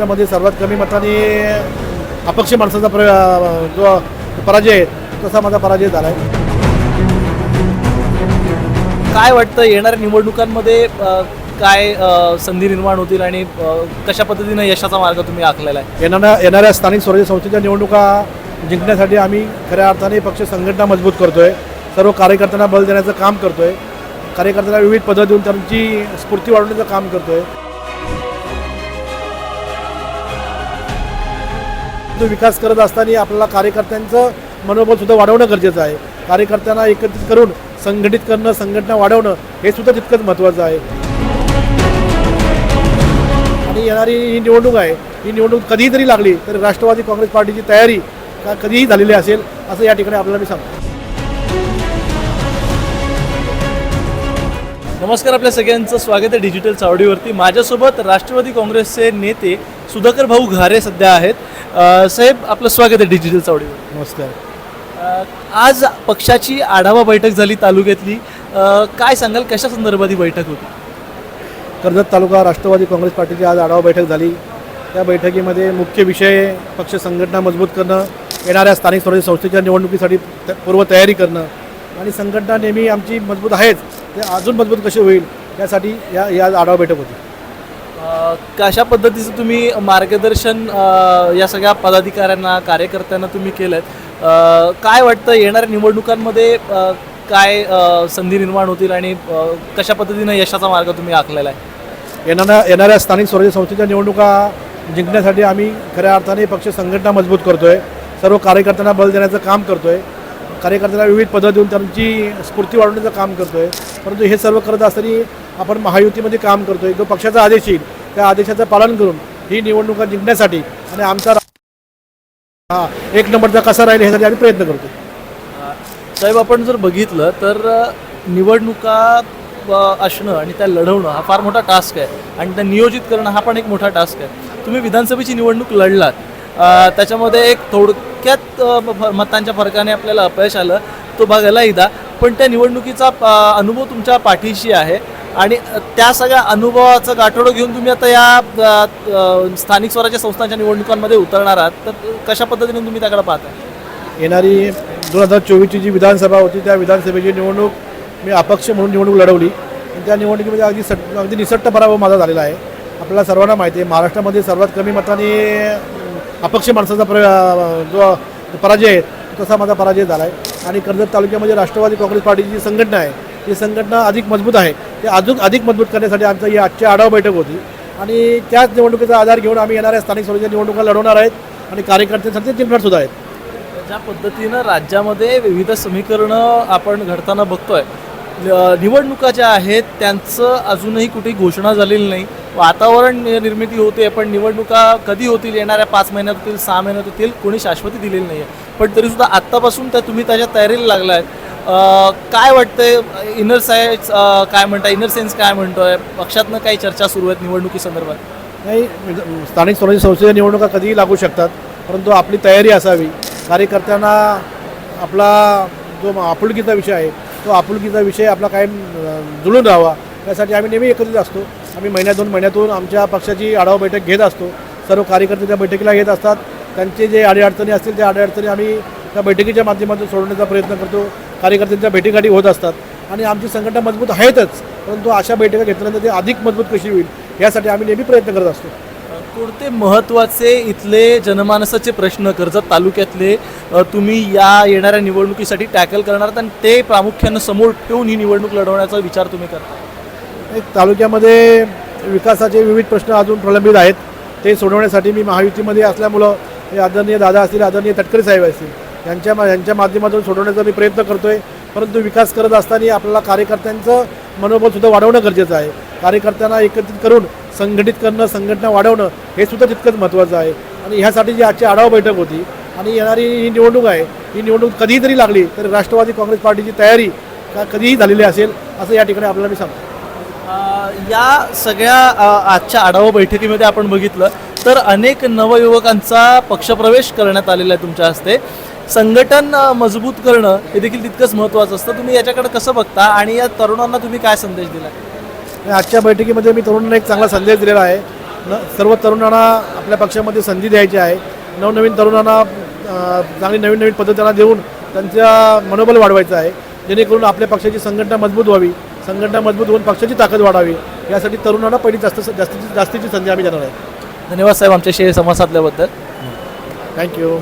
महाराष्ट्रामध्ये सर्वात कमी मताने अपक्ष माणसाचा प्र जो पराजय आहे तसा माझा पराजय झाला आहे. काय वाटतं येणाऱ्या निवडणुकांमध्ये अ, काय अ, संधी निर्माण होतील आणि अ, कशा पद्धतीनं यशाचा मार्ग तुम्ही आखलेला आहे? येणाऱ्या येणाऱ्या स्थानिक स्वराज्य संस्थेच्या निवडणुका जिंकण्यासाठी आम्ही खऱ्या अर्थाने पक्ष संघटना मजबूत करतोय. सर्व कार्यकर्त्यांना बल देण्याचं काम करतोय. कार्यकर्त्यांना विविध पदं देऊन त्यांची स्फूर्ती वाढवण्याचं काम करतोय. तो विकास करत असताना आपल्याला कार्यकर्त्यांचं मनोबल सुद्धा वाढवणं गरजेचं आहे. कार्यकर्त्यांना एकत्रित करून संघटित करणं संघटना वाढवणं हे सुद्धा तितकंच महत्त्वाचं आहे. आणि येणारी ही निवडणूक आहे ही निवडणूक कधीही जरी लागली तरी राष्ट्रवादी काँग्रेस पार्टीची तयारी का कधीही झालेली असेल असं या ठिकाणी आपल्याला मी सांगतो. नमस्कार आपल्या सगळ्यांचं. स्वागत आहे डिजिटल चावडीवरती. माझ्यासोबत राष्ट्रवादी काँग्रेसचे नेते सुधाकर भाऊ घारे सध्या आहेत. अ, साहेब आपलं स्वागत आहे डिजिटल चावडीवर नमस्कार. अ, आज पक्षाची आढावा बैठक झाली तालुक्यातली. अ, काय सांगाल कशा संदर्भात ही बैठक होती? कर्जत तालुका राष्ट्रवादी काँग्रेस पार्टीची आज आढावा बैठक झाली. त्या बैठकीमध्ये मुख्य विषय पक्ष संघटना मजबूत करणं येणाऱ्या स्थानिक स्वराज्य संस्थेच्या निवडणुकीसाठी त- पूर्वतयारी करणं आणि संघटना नेहमी आमची मजबूत आहेच ते अजून मजबूत कशी होईल यासाठी या या आढावा बैठक होती. कशा पद्धतीचं तुम्ही मार्गदर्शन या सगळ्या पदाधिकाऱ्यांना कार्यकर्त्यांना तुम्ही केलं काय वाटतं येणाऱ्या निवडणुकांमध्ये काय संधी निर्माण होतील आणि कशा पद्धतीनं यशाचा मार्ग तुम्ही आखलेला आहे? येणाऱ्या येणाऱ्या स्थानिक स्वराज्य संस्थेच्या निवडणुका जिंकण्यासाठी आम्ही खऱ्या अर्थाने पक्ष संघटना मजबूत करतोय. सर्व कार्यकर्त्यांना बल देण्याचं काम करतोय. कार्यकर्त्यांना विविध पदं देऊन त्यांची स्फूर्ती वाढवण्याचं काम करतोय. परंतु हे सर्व करत असताना आपण महायुतीमध्ये काम करतोय जो पक्षाचा आदेश येईल त्या आदेशाचं पालन करून ही निवडणुका जिंकण्यासाठी आणि आमचा हा एक नंबरचा कसा राहील ह्यासाठी आम्ही प्रयत्न करतो साहेब आपण जर बघितलं तर निवडणुका असणं आणि त्या लढवणं हा फार मोठा टास्क आहे आणि त्या नियोजित करणं हा पण एक मोठा टास्क आहे. तुम्ही विधानसभेची निवडणूक लढलात त्याच्यामध्ये एक थोडक्यात मतांच्या फरकाने आपल्याला अपयश आलं तो बघायला एकदा. पण त्या निवडणुकीचा अनुभव तुमच्या पाठीशी आहे. आणि त्या सगळ्या अनुभवाचं गाठोडं घेऊन तुम्ही आता या स्थानिक स्वराज्य संस्थांच्या निवडणुकांमध्ये उतरणार आहात. तर कशा पद्धतीने तुम्ही त्याकडे पाहता? येणारी दोन हजार चोवीसची जी विधानसभा होती त्या विधानसभेची निवडणूक मी अपक्ष म्हणून निवडणूक लढवली. आणि त्या निवडणुकीमध्ये अगदी सट अगदी निसट्ट पराभव माझा झालेला आहे. आपल्याला सर्वांना माहिती आहे महाराष्ट्रामध्ये सर्वात कमी मताने अपक्ष माणसाचा प्र जो पराजय आहे तसा माझा पराजय झाला आहे आणि कर्जत तालुक्यामध्ये राष्ट्रवादी काँग्रेस पार्टीची जी संघटना आहे ती संघटना अधिक मजबूत आहे. ते अजून अधिक मजबूत करण्यासाठी आमचं ही आजची आढावा बैठक होती. आणि त्याच निवडणुकीचा आधार घेऊन आम्ही येणाऱ्या स्थानिक स्वराज्य निवडणुका लढवणार आहेत आणि कार्यकर्त्यांसाठी जिंकणारसुद्धा आहेत. ज्या पद्धतीनं राज्यामध्ये विविध समीकरणं आपण घडताना बघतोय निवडणुका ज्या आहेत त्यांचं अजूनही कुठेही घोषणा झालेली नाही. वातावरण निर्मिती होते पण निवडणुका कधी होतील येणाऱ्या पाच महिन्यात होतील सहा महिन्यात होतील कोणी शाश्वती दिलेली नाही आहे पण तरीसुद्धा आत्तापासून त्या तुम्ही त्याच्या तयारीला लागला आहे काय वाटतंय इनर सायन्स काय म्हणताय इनर सेन्स काय म्हणतोय? पक्षातनं काही चर्चा सुरू आहेत निवडणुकीसंदर्भात नाही म्हणजे स्थानिक स्वराज्य संस्थेच्या निवडणुका कधीही लागू शकतात परंतु आपली तयारी असावी. कार्यकर्त्यांना आपला जो आपुलकीचा विषय आहे तो आपुलकीचा विषय आपला कायम जुळून राहावा. त्यासाठी आम्ही नेहमी एकत्रित असतो. आम्ही महिन्यात दोन महिन्यातून आमच्या पक्षाची आढावा बैठक घेत असतो. सर्व कार्यकर्ते त्या बैठकीला येत असतात. त्यांचे जे अडीअडचणी असतील त्या अडीअडचणी आम्ही त्या बैठकीच्या माध्यमातून सोडवण्याचा प्रयत्न करतो. कार्यकर्त्यांच्या भेटीगाठी होत असतात. आणि आमची संघटना मजबूत आहेतच. परंतु अशा बैठका घेतल्यानंतर ती अधिक मजबूत कशी होईल यासाठी आम्ही नेहमी प्रयत्न करत असतो. कोणते महत्त्वाचे इथले जनमानसाचे प्रश्न कर्जत तालुक्यातले तुम्ही या येणाऱ्या निवडणुकीसाठी टॅकल करणार आणि ते प्रामुख्यानं समोर ठेवून ही निवडणूक लढवण्याचा विचार तुम्ही करता? एक तालुक्यामध्ये विकासाचे विविध प्रश्न अजून प्रलंबित आहेत. ते सोडवण्यासाठी मी महायुतीमध्ये असल्यामुळं हे आदरणीय दादा असतील आदरणीय तटकरे साहेब असतील यांच्या यांच्या माध्यमातून सोडवण्याचा मी प्रयत्न करतोय. परंतु विकास करत असताना आपल्याला कार्यकर्त्यांचं मनोबल सुद्धा वाढवणं गरजेचं आहे. कार्यकर्त्यांना एकत्रित करून संघटित करणं संघटना वाढवणं हे सुद्धा तितकंच महत्त्वाचं आहे. आणि ह्यासाठी जी आजची आढावा बैठक होती आणि येणारी ही निवडणूक आहे ही निवडणूक कधीही जरी लागली तरी राष्ट्रवादी काँग्रेस पार्टीची तयारी का कधीही झालेली असेल असं या ठिकाणी आपल्याला मी सांगतो. या सगळ्या आजच्या आढावा बैठकीमध्ये आपण बघितलं तर अनेक नवयुवकांचा पक्षप्रवेश करण्यात आलेला आहे तुमच्या हस्ते. संघटन मजबूत करणं हे देखील तितकंच महत्त्वाचं असतं. तुम्ही याच्याकडे कसं बघता आणि या तरुणांना तुम्ही काय संदेश दिला आजच्या बैठकीमध्ये मी तरुणांना एक चांगला संदेश दिलेला आहे. न सर्व तरुणांना आपल्या पक्षामध्ये संधी द्यायची आहे. नवनवीन तरुणांना चांगली नवीन नवीन पद्धतींना देऊन त्यांच्या मनोबल वाढवायचं आहे. जेणेकरून आपल्या पक्षाची संघटना मजबूत व्हावी संघटना मजबूत होऊन पक्षाची ताकद वाढावी. यासाठी तरुणांना पहिली जास्त जास्तीची जास्तीची संधी आम्ही देणार आहे. धन्यवाद साहेब आमच्याशी संवाद साधल्याबद्दल. थँक्यू.